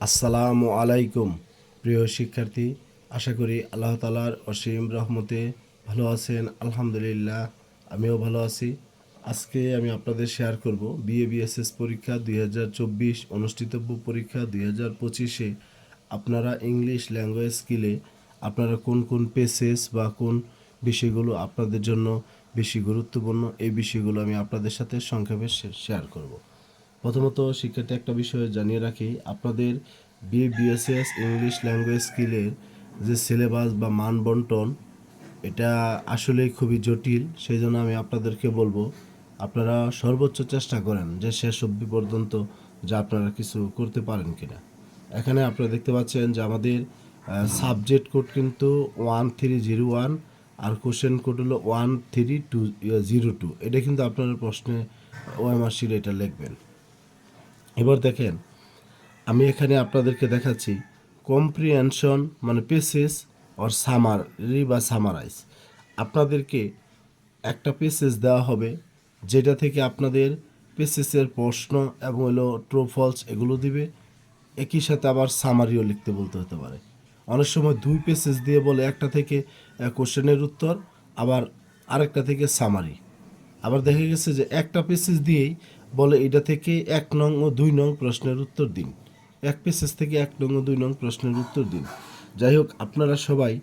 আসসালামু আলাইকুম, প্রিয় শিক্ষার্থী। আশা করি আল্লাহ তালার অসীম রহমতে ভালো আছেন। আলহামদুলিল্লাহ, আমিও ভালো আছি। আজকে আমি আপনাদের শেয়ার করব বিএ বিএসএস পরীক্ষা দুই হাজার চব্বিশ অনুষ্ঠিতব্য পরীক্ষা দুই হাজার পঁচিশে। আপনারা ইংলিশ ল্যাঙ্গুয়েজ স্কিলে আপনারা কোন কোন পেসেস বা কোন বিষয়গুলো আপনাদের জন্য বেশি গুরুত্বপূর্ণ, এই বিষয়গুলো আমি আপনাদের সাথে সংক্ষেপে শেয়ার করব। প্রথমত শিক্ষার্থী একটা বিষয় জানিয়ে রাখি, আপনাদের বি বিএসএস ইংলিশ ল্যাঙ্গুয়েজ স্কিলের যে সিলেবাস বা মান বন্টন এটা আসলে খুবই জটিল সেই জন্য আমি আপনাদেরকে বলব, আপনারা সর্বোচ্চ চেষ্টা করেন যে শেষ অবধি পর্যন্ত যা আপনারা কিছু করতে পারেন কিনা। এখানে আপনারা দেখতে পাচ্ছেন যে আমাদের সাবজেক্ট কোড কিন্তু ওয়ান থ্রি জিরো ওয়ান আর কোশ্চেন কোড হলো one three two zero two এটা কিন্তু আপনারা প্রশ্নে ওএমআরসির এটা লিখবেন। এবার দেখেন, আমি এখানে আপনাদেরকে দেখাচ্ছি কম্প্রিহেনশন মানে পেসেস অর সামারি বা সামারাইজ আপনাদেরকে একটা পেসেস দেওয়া হবে, যেটা থেকে আপনাদের পেসেসের প্রশ্ন এবং হলো ট্রু ফলস এগুলো দিবে। একই সাথে আবার সামারিও লিখতে বলতে হতে পারে। অনেক সময় দুই পেসেস দিয়ে বলে, একটা থেকে কোশ্চেনের উত্তর, আবার আরেকটা থেকে সামারি আবার দেখা গেছে যে একটা পেসেজ দিয়েই বলে এটা থেকে এক নং ও দুই নং প্রশ্নের উত্তর দিন। এক পেসেস থেকে এক নং ও দুই নং প্রশ্নের উত্তর দিন। যাই হোক, আপনারা সবাই,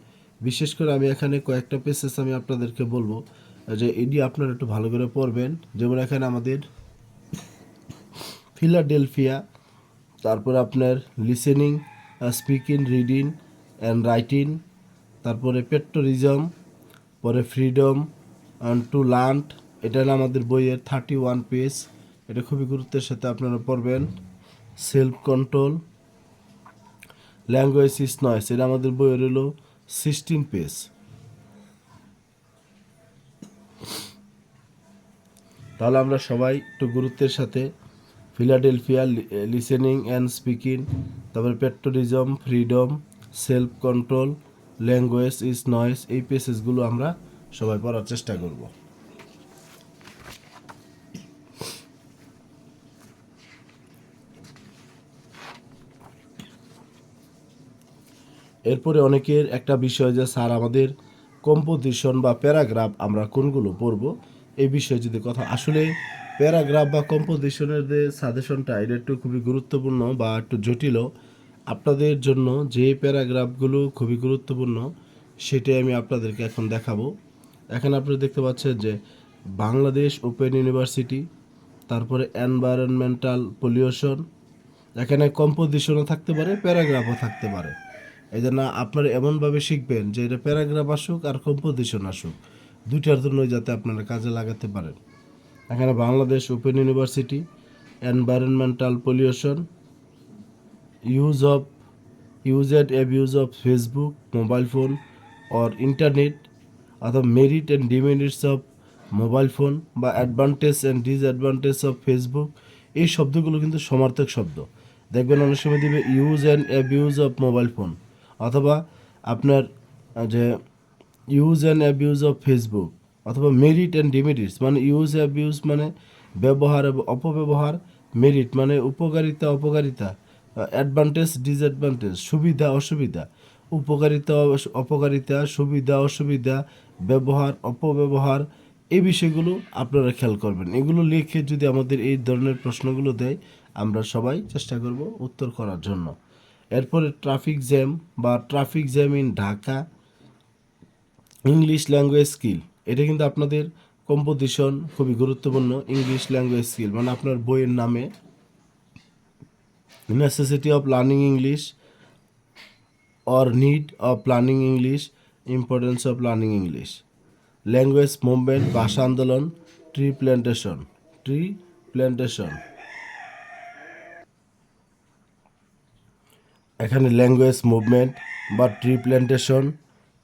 বিশেষ করে আমি এখানে কয়েকটা পেসেস আমি আপনাদেরকে বলব, যে এটি আপনারা একটু ভালো করে পড়বেন। যেমন এখানে আমাদের ফিলাডেলফিয়া, তারপর আপনার listening, speaking, reading and writing, তারপরে পেট্রোরিজম, পরে ফ্রিডম অ্যান্ড টু লান্ট। এটা আমাদের বইয়ের থার্টি ওয়ান পেজ। এটা খুবই গুরুত্বের সাথে আপনারা পড়বেন। Self control language is noise এটা আমাদের বইয়ের হলো সিক্সটিন পেজ তাহলে আমরা সবাই একটু গুরুত্বের সাথে ফিলাডেলফিয়া লিসেনিং অ্যান্ড স্পিকিং তারপরে patriotism freedom self control language is noise এই পেসেসগুলো আমরা সবাই পড়ার চেষ্টা করব। এরপরে অনেকের একটা বিষয় যে, স্যার, আমাদের কম্পোজিশন বা প্যারাগ্রাফ আমরা কোনগুলো পড়ব? এই বিষয়ে যদি কথা, আসলে প্যারাগ্রাফ বা কম্পোজিশনের যে সাজেশনটা এটা একটু খুবই গুরুত্বপূর্ণ বা একটু জটিলও। আপনাদের জন্য যে প্যারাগ্রাফগুলো খুবই গুরুত্বপূর্ণ, সেটাই আমি আপনাদেরকে এখন দেখাবো। এখানে আপনারা দেখতে পাচ্ছেন যে, বাংলাদেশ ওপেন ইউনিভার্সিটি তারপরে এনভায়রনমেন্টাল পলিউশন এখানে কম্পোজিশনও থাকতে পারে প্যারাগ্রাফও থাকতে পারে। এই জন্য আপনারা এমনভাবে শিখবেন যে এটা প্যারাগ্রাফ আসুক আর কম্পোজিশন আসুক। দুইটার জন্যই যাতে আপনারা কাজে লাগাতে পারেন। এখানে Bangladesh open university environmental pollution use of use and abuse of Facebook mobile phone or internet অথবা merit and demerits of mobile phone বা advantage and disadvantage of Facebook এই শব্দগুলো কিন্তু সমার্থক শব্দ। দেখবেন অনেক সময় দিবে use and abuse of mobile phone অথবা আপনার যে use and abuse of Facebook অথবা মেরিট অ্যান্ড ডিমেরিটস মানে ইউজ অ্যাবিউজ মানে ব্যবহার এবং অপব্যবহার মেরিট মানে উপকারিতা, অপকারিতা অ্যাডভান্টেজ ডিসঅ্যাডভান্টেজ সুবিধা, অসুবিধা, উপকারিতা অপকারিতা, সুবিধা, অসুবিধা, ব্যবহার, অপব্যবহার, এই বিষয়গুলো আপনারা খেয়াল করবেন। এগুলো লিখে যদি আমাদের এই ধরনের প্রশ্নগুলো দেয়, আমরা সবাই চেষ্টা করব উত্তর করার জন্য। এরপরে ট্রাফিক জ্যাম বা traffic jam in Dhaka English language skill এটা কিন্তু আপনাদের কম্পোজিশন খুবই গুরুত্বপূর্ণ ইংলিশ ল্যাঙ্গুয়েজ স্কিল মানে আপনার বইয়ের নামে। Necessity of learning English or need of learning English importance of learning English language movement ভাষা আন্দোলন ট্রি প্ল্যান্টেশন ট্রি প্ল্যান্টেশন এখানে ল্যাঙ্গুয়েজ মুভমেন্ট বা ট্রি প্ল্যান্টেশন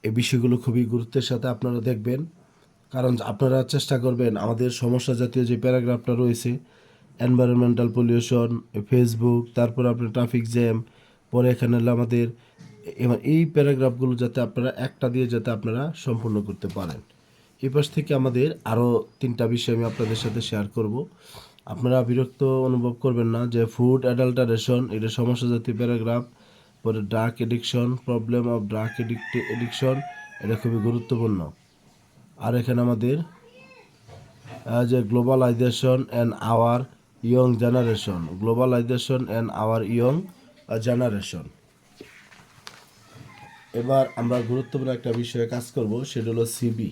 এই বিষয়গুলো খুবই গুরুত্বের সাথে আপনারা দেখবেন। কারণ আপনারা চেষ্টা করবেন আমাদের সমস্যা জাতীয় যে প্যারাগ্রাফটা রয়েছে এনভায়রনমেন্টাল পলিউশন ফেসবুক তারপর আপনার ট্রাফিক জ্যাম পরে এখানে আমাদের এবার এই প্যারাগ্রাফগুলো যাতে আপনারা একটা দিয়ে যাতে আপনারা সম্পূর্ণ করতে পারেন। এই পাশ থেকে আমাদের আরও তিনটা বিষয় আমি আপনাদের সাথে শেয়ার করব। আপনারা বিরক্ত অনুভব করবেন না যে ফুড অ্যাডাল্টারেশন এটা সমস্যা জাতীয় প্যারাগ্রাফ পরে drug addiction problem of drug addiction এটা খুবই গুরুত্বপূর্ণ। আর এখানে আমাদের যে globalisation and our young generation globalisation and our young generation এবার আমরা গুরুত্বপূর্ণ একটা বিষয়ে কাজ করব, সেটা হলো সিবি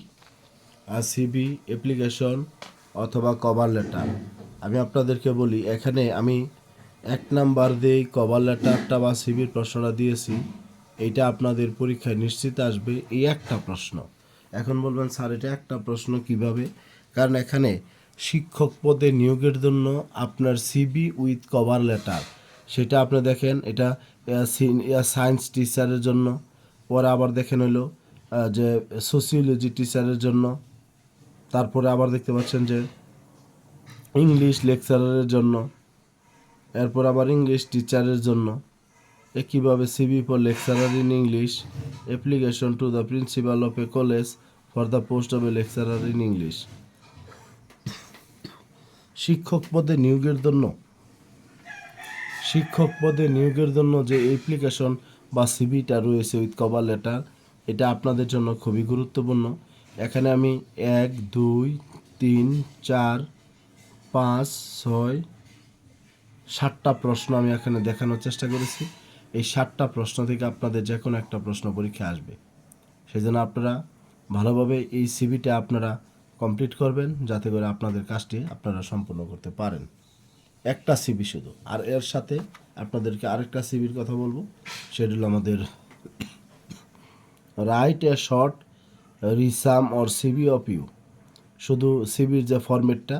আর সিবি অ্যাপ্লিকেশন অথবা কভার লেটার আমি আপনাদেরকে বলি, এখানে আমি এক নাম্বার দিয়েই কভার লেটারটা বা সিবির প্রশ্নটা দিয়েছি। এইটা আপনাদের পরীক্ষায় নিশ্চিত আসবে এই একটা প্রশ্ন। এখন বলবেন, স্যার, এটা একটা প্রশ্ন কীভাবে? কারণ এখানে শিক্ষক পদে নিয়োগের জন্য আপনার সিবি উইথ কভার লেটার সেটা আপনি দেখেন, এটা সায়েন্স টিচারের জন্য। পরে আবার দেখেন হলো যে সোসিওলজি টিচারের জন্য। তারপরে আবার দেখতে পাচ্ছেন যে ইংলিশ লেকচারারের জন্য। এরপর আবার ইংলিশ টিচারের জন্য। একইভাবে CV for lecturer in English application to the principal of a college for the post of a lecturer in English শিক্ষক পদে নিয়োগের জন্য। শিক্ষক পদে নিয়োগের জন্য যে অ্যাপ্লিকেশন বা সিবিটা রয়েছে উইথ কভার লেটার এটা আপনাদের জন্য খুবই গুরুত্বপূর্ণ। এখানে আমি এক, দুই, তিন, চার, পাঁচ, ছয় ষাটটা প্রশ্ন আমি এখানে দেখানোর চেষ্টা করেছি। এই ষাটটা প্রশ্ন থেকে আপনাদের যে কোনো একটা প্রশ্ন পরীক্ষা আসবে। সেজন্য আপনারা ভালোভাবে এই সিবিটা আপনারা কমপ্লিট করবেন, যাতে করে আপনাদের কাজটি আপনারা সম্পূর্ণ করতে পারেন। একটা সিবি শুধু। আর এর সাথে আপনাদেরকে আরেকটা সিবির কথা বলব। সেটা হলো আমাদের write a short resume or CV of you শুধু সিবির যে ফরম্যাটটা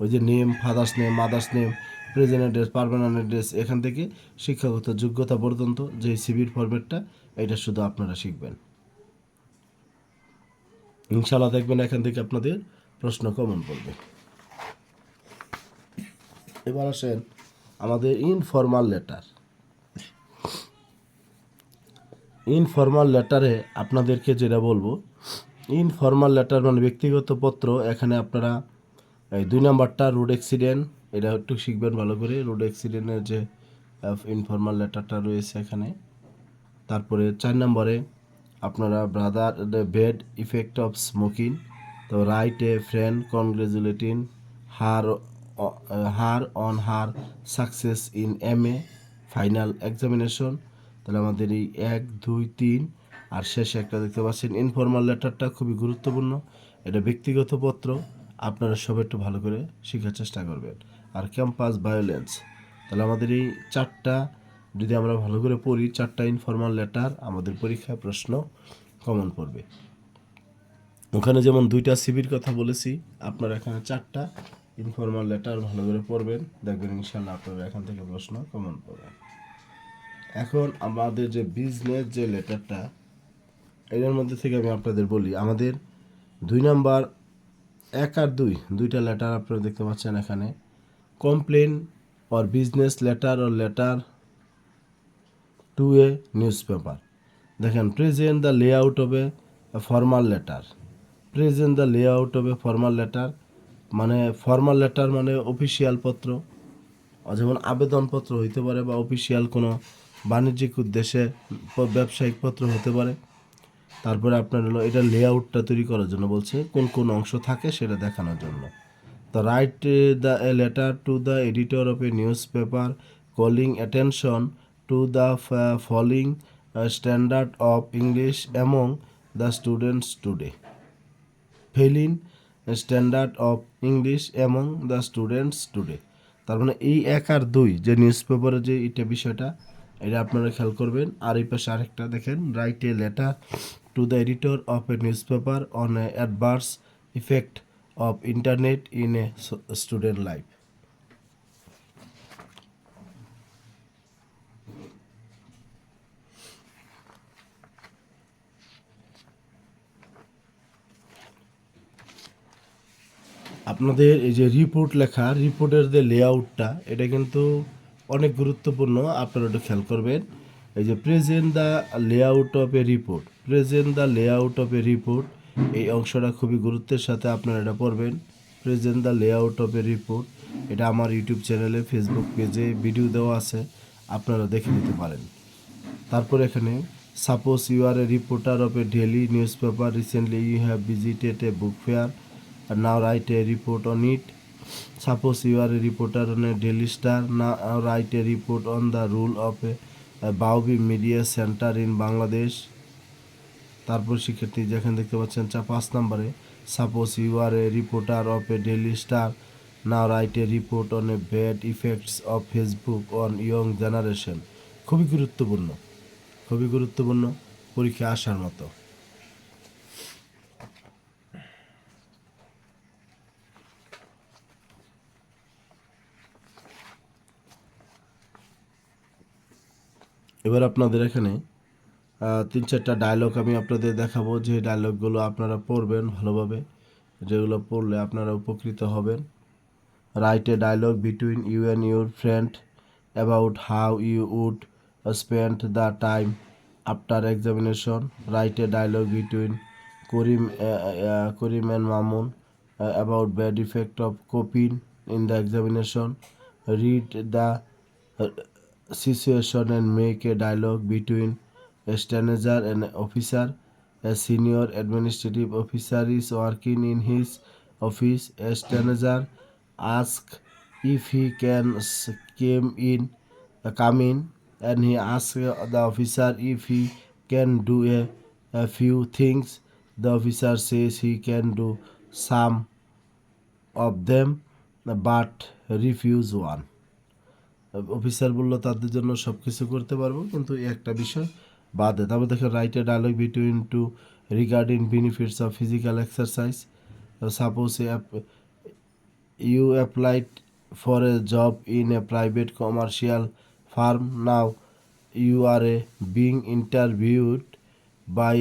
ওই যে name father's name mother's name present address permanent address এখান থেকে শিক্ষাগত যোগ্যতা পর্যন্ত যে সিবির ফরম্যাটটা এটা শুধু আপনারা শিখবেন। ইনশাল্লাহ দেখবেন এখান থেকে আপনাদের প্রশ্ন কমন পড়বে। এবার আসেন আমাদের ইনফর্মাল লেটার ইনফর্মাল লেটারে আপনাদেরকে যেটা বলব ইনফর্মাল লেটার মানে ব্যক্তিগত পত্র, এখানে আপনারা এই দুই নাম্বারটা রোড অ্যাক্সিডেন্ট এটা একটু শিখবেন ভালো করে। রোড অ্যাক্সিডেন্টের যে ইনফর্মাল লেটারটা রয়েছে এখানে। তারপরে চার নম্বরে আপনারা brother the bad effect of smoking তো write a friend congratulating her her on her success in M A final examination তাহলে আমাদের এই এক, দুই, তিন আর শেষে একটা দেখতে পাচ্ছেন ইনফর্মাল লেটারটা খুবই গুরুত্বপূর্ণ। এটা ব্যক্তিগত পত্র, আপনারা সব একটু ভালো করে শেখার চেষ্টা করবেন। আর ক্যাম্পাস ভায়োলেন্স তাহলে আমাদের এই চারটা, যদি আমরা ভালো করে পড়ি, চারটা ইনফর্মাল লেটার আমাদের পরীক্ষায় প্রশ্ন কমন পড়বে। ওখানে যেমন দুইটা সিবির কথা বলেছি, আপনারা এখানে চারটা ইনফর্মাল লেটার ভালো করে পড়বেন, দেখবেন ইনশাল্লাহ আপনারা এখান থেকে প্রশ্ন কমন পড়বেন। এখন আমাদের যে বিজনেস যে লেটারটা এর মধ্যে থেকে আমি আপনাদের বলি, আমাদের দুই নাম্বার এক আর দুই, দুইটা লেটার আপনারা দেখতে পাচ্ছেন এখানে। Complain or business letter or letter to a newspaper দেখেন present the layout of a formal letter present the layout of a formal letter মানে ফর্মাল লেটার মানে অফিসিয়াল পত্র যেমন আবেদনপত্র হইতে পারে বা অফিসিয়াল কোনো বাণিজ্যিক উদ্দেশ্যে ব্যবসায়িক পত্র হতে পারে। তারপরে আপনার হলো এটা লেআউটটা তৈরি করার জন্য বলছে, কোন কোন অংশ থাকে সেটা দেখানোর জন্য। Write the a letter to the editor of a newspaper calling attention to the following standard of English among the students today falling standard of English among the students today তার মানে এই এক আর দুই যে নিউজ পেপারে যে এটা বিষয়টা, এটা আপনারা খেয়াল করবেন। আর এই পাশে আরেকটা দেখেন write a letter to the editor of a newspaper on a adverse effect of internet in a student life আপনাদের এই যে রিপোর্ট লেখা রিপোর্টের যে লেআউটটা এটা কিন্তু অনেক গুরুত্বপূর্ণ। আপনারা একটু খেয়াল করবেন। এই যে present the layout of a report present the layout of a report এই অংশটা খুবই গুরুত্বের সাথে আপনারা এটা পড়বেন। Present the layout of a report এটা আমার ইউটিউব চ্যানেলে ফেসবুক পেজে ভিডিও দেওয়া আছে। আপনারা দেখে নিতে পারেন। তারপর এখানে suppose you are a reporter of a daily newspaper recently you have visited a book fair now write a report on it suppose you are a reporter on a Daily Star now write a report on the rule of a Baubi media centre in Bangladesh তারপর শিক্ষার্থী যেখানে দেখতে পাচ্ছেন চা পাঁচ নম্বরে suppose you are a reporter of a Daily Star now write a report on a bad effects of Facebook on young generation খুবই গুরুত্বপূর্ণ খুবই গুরুত্বপূর্ণ পরীক্ষা আসার মতো। এবার আপনাদের এখানে তিন চারটা ডায়লগ আমি আপনাদের দেখাবো। যে ডায়লগগুলো আপনারা পড়বেন ভালোভাবে, যেগুলো পড়লে আপনারা উপকৃত হবেন। Write a dialogue between you and your friend about how you would spend the time after examination write a dialogue between Karim Karim and Mamun about bad effect of copying in the examination read the situation and make a dialogue between and an officer. A senior administrative officer is working in his office. A stenographer asks if he can came in, uh, come in, and he asks uh, the officer if he can do a, a few things. The officer says he can do some of them, but refuse one. Officer বলল তাদের জন্য সব কিছু করতে পারব কিন্তু একটা বিষয় বাদে তারপর দেখেন write a dialogue between two regarding benefits of physical exercise suppose you applied for a job in a private commercial firm now you are a being interviewed by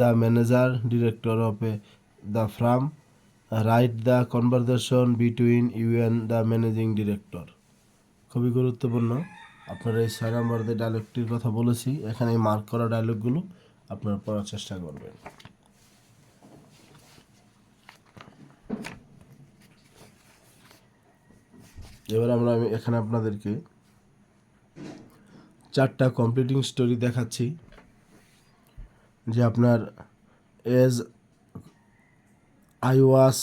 the manager director of a the firm write the conversation between you and the managing director খুবই গুরুত্বপূর্ণ। আপনারা এই ছয় নম্বর যে ডায়লগটির কথা বলেছি, এখানে এই মার্ক করা ডায়লগগুলো আপনারা পড়ার চেষ্টা করবেন। এবার আমরা আমি এখানে আপনাদেরকে চারটা কমপ্লিটিং স্টোরি দেখাচ্ছি, যে আপনার as I was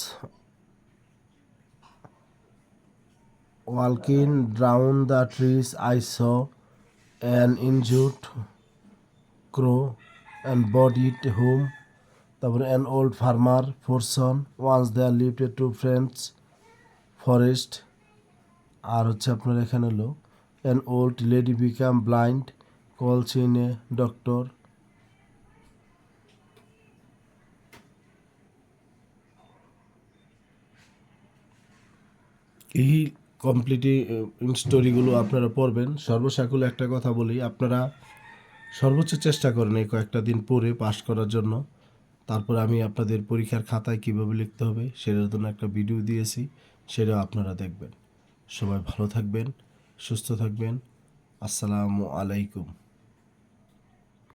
Walking down the trees, I saw an injured crow and it home. তারপরে an old farmer, person, once there lived two friends, forest. আর হচ্ছে আপনার এখানে হলো an old lady became blind, calls in a doctor. এই কমপ্লিটি স্টোরিগুলো আপনারা পড়বেন। সর্বসাকুল একটা কথা বলি, আপনারা সর্বোচ্চ চেষ্টা করেন এই কয়েকটা দিন পরে পাশ করার জন্য। তারপর আমি আপনাদের পরীক্ষার খাতায় কীভাবে লিখতে হবে, সেটার জন্য একটা ভিডিও দিয়েছি, সেটাও আপনারা দেখবেন। সবাই ভালো থাকবেন, সুস্থ থাকবেন। আসসালামু আলাইকুম।